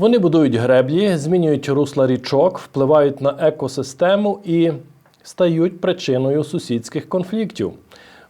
Вони будують греблі, змінюють русла річок, впливають на екосистему і стають причиною сусідських конфліктів.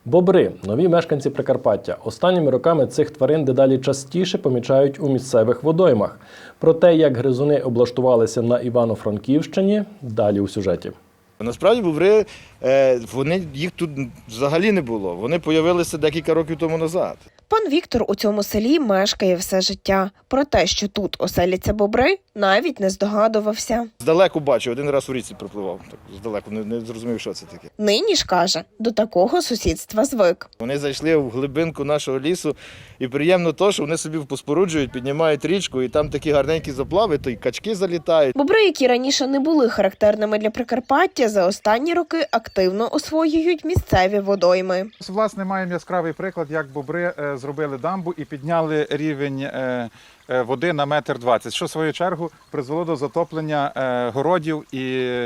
Бобри, нові мешканці Прикарпаття. Останніми роками цих тварин дедалі частіше помічають у місцевих водоймах. Про те, як гризуни облаштувалися на Івано-Франківщині, далі у сюжеті. Насправді бобри, е, вони, їх тут взагалі не було. Вони появилися декілька років тому назад. Пан Віктор у цьому селі мешкає все життя. Про те, що тут оселяться бобри, навіть не здогадувався. Здалеку бачу, один раз у річці припливав. Так, здалеку не, не зрозумів, що це таке. Нині ж каже, до такого сусідства звик. Вони зайшли в глибинку нашого лісу, і приємно то, що вони собі поспоруджують, піднімають річку, і там такі гарненькі заплави, то й качки залітають. Бобри, які раніше не були характерними для Прикарпаття, за останні роки активно освоюють місцеві водойми. Власне, маємо яскравий приклад, як бобри е, зробили дамбу і підняли рівень е, е, води на метр двадцять, що в свою чергу призвело до затоплення е, городів і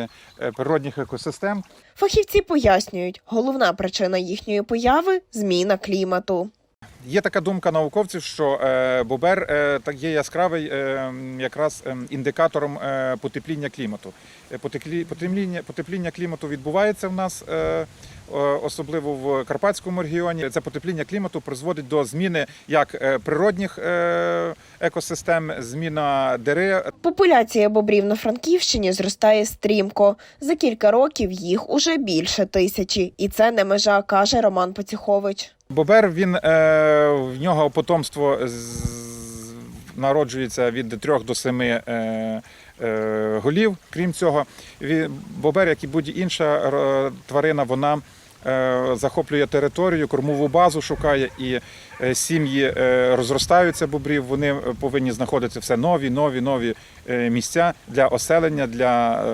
природних екосистем. Фахівці пояснюють, головна причина їхньої появи зміна клімату. Є така думка науковців, що е, бобер е, так є яскравий е, якраз ем, індикатором потепління клімату. Потепління, потепління клімату відбувається в нас. Особливо в Карпатському регіоні це потепління клімату призводить до зміни як природних екосистем, зміна дерев, Популяція бобрів на Франківщині зростає стрімко. За кілька років їх уже більше тисячі, і це не межа, каже Роман Поціхович. Бобер він е, в нього потомство народжується від 3 до 7 е, е, голів. Крім цього, бобер, як і будь-інша тварина, вона захоплює територію, кормову базу шукає і сім'ї розростаються бобрів. Вони повинні знаходити все нові, нові, нові місця для оселення, для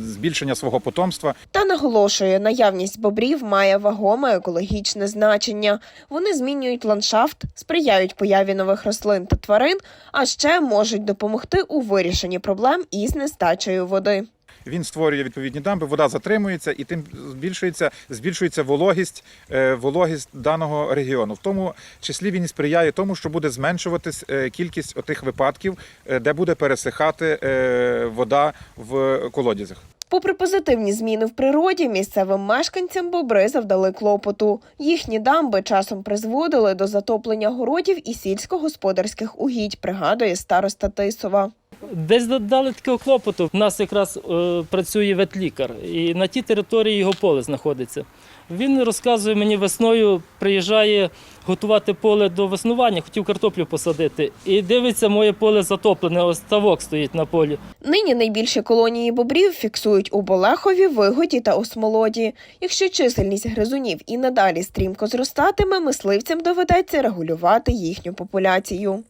збільшення свого потомства. Та наголошує, наявність бобрів має вагоме екологічне значення. Вони змінюють ландшафт, сприяють появі нових рослин та тварин, а ще можуть допомогти у вирішенні проблем із нестачею води. Він створює відповідні дамби, вода затримується і тим збільшується, збільшується вологість, е, вологість даного регіону. В тому числі він сприяє тому, що буде зменшуватись е, кількість отих випадків, е, де буде пересихати вода в колодязях. Попри позитивні зміни в природі, місцевим мешканцям бобри завдали клопоту. Їхні дамби часом призводили до затоплення городів і сільськогосподарських угідь, пригадує староста Тисова. Десь дали такого клопоту. У нас якраз е, працює ветлікар, і на тій території його поле знаходиться. Він розказує мені весною, приїжджає готувати поле до веснування, хотів картоплю посадити. І дивиться, моє поле затоплене, ось ставок стоїть на полі. Нині найбільші колонії бобрів фіксують у Болехові, Вигоді та Осмолоді. Якщо чисельність гризунів і надалі стрімко зростатиме, мисливцям доведеться регулювати їхню популяцію.